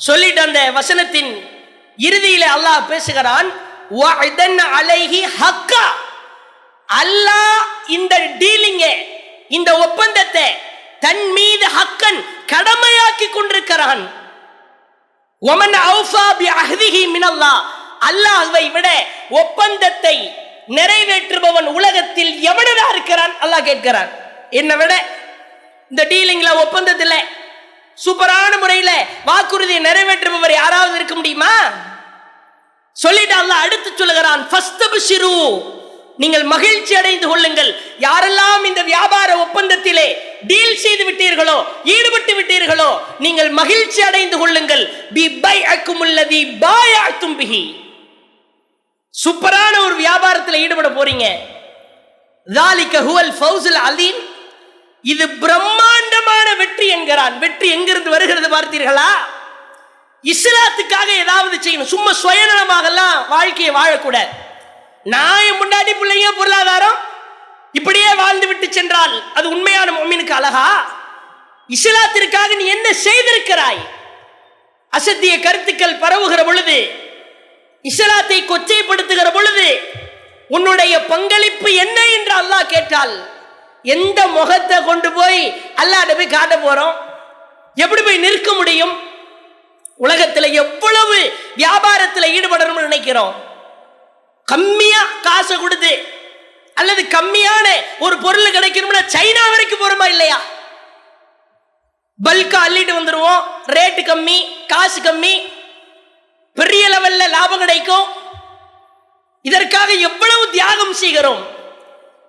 சொல்லிட்டு அந்த வசனத்தின் இறுதியில அல்லாஹ் பேசுகிறான் அலைஹி ஹக்கா. அல்லாஹ் இந்த டீலிங்க இந்த ஒப்பந்தத்தை தன் மீது ஹக்கன் கடமையாக்கி கொண்டிருக்கிறான். ஒமன் அவுஃபா பி அஹ்திஹி மினல்லாஹ் அல்லாஹ்வை விட ஒப்பந்தத்தை நிறைவேற்றுபவன் உலகத்தில் எவனடா இருக்கிறான்? அல்லாஹ் கேட்கிறான். என்னை விட இந்த டீலிங்ல ஒப்பந்தத்தில் சூப்பரான முறையில் வாக்குறுதியை நிறைவேற்றுபவர் யாராவது இருக்க முடியுமா? சொல்லிட்டு அடுத்து சொல்லுகிறான் நீங்கள் மகிழ்ச்சி அடைந்து கொள்ளுங்கள். யாரெல்லாம் இந்த வியாபார ஒப்பந்தத்திலே டீல் செய்து விட்டீர்களோ ஈடுபட்டு விட்டீர்களோ நீங்கள் மகிழ்ச்சி அடைந்து கொள்ளுங்கள். சூப்பரான ஒரு வியாபாரத்தில் ஈடுபட போறீங்க. அலீம். இது பிரம்மா வெற்றி வெற்றி எங்கிருந்து வருகிறது பார்த்தீர்களா? இஸ்லாத்துக்காக ஏதாவது செய்யணும். சும்மா சுயநலமாகலாம் வாழ்க்கையை வாழக்கூடாது. நான் என் முன்னாடி பிள்ளைங்க பொருளாதாரம் இப்படியே வாழ்ந்து விட்டு சென்றால் அது உண்மையான மொம்மினுக்கு அழகா? இஸ்லாத்திற்காக நீ என்ன செய்திருக்கிறாய்? அசத்திய கருத்துக்கள் பரவுகிற பொழுது இஸ்லாத்தை கொச்சைப்படுத்துகிற பொழுது உன்னுடைய பங்களிப்பு என்ன என்று அல்லாஹ் கேட்டால் எந்த முகத்தை கொண்டு போய் அல்லாட போய் காட்ட போறோம்? எப்படி போய் நிற்க முடியும்? உலகத்தில் எவ்வளவு வியாபாரத்தில் ஈடுபடணும்னு நினைக்கிறோம்? கம்மியா காசை கொடுத்து அல்லது கம்மியான ஒரு பொருள் கிடைக்கணும்னா சைனா வரைக்கும் போறோமா இல்லையா? பல்கா அள்ளிட்டு வந்துடுவோம் ரேட்டு கம்மி காசு கம்மி. பெரிய லெவல்ல லாபம் கிடைக்கும். இதற்காக எவ்வளவு தியாகம் செய்கிறோம்?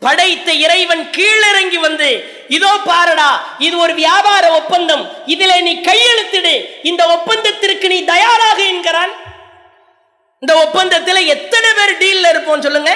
படைத்த இறைவன் கீழிறங்கி வந்து இதோ பாரடா இது ஒரு வியாபார ஒப்பந்தம். இதுல நீ கையெழுத்திடு. இந்த ஒப்பந்தத்திற்கு நீ தயாராக என்கிறான். இந்த ஒப்பந்தத்தில் எத்தனை பேர் டீல்ல இருப்போம் சொல்லுங்க.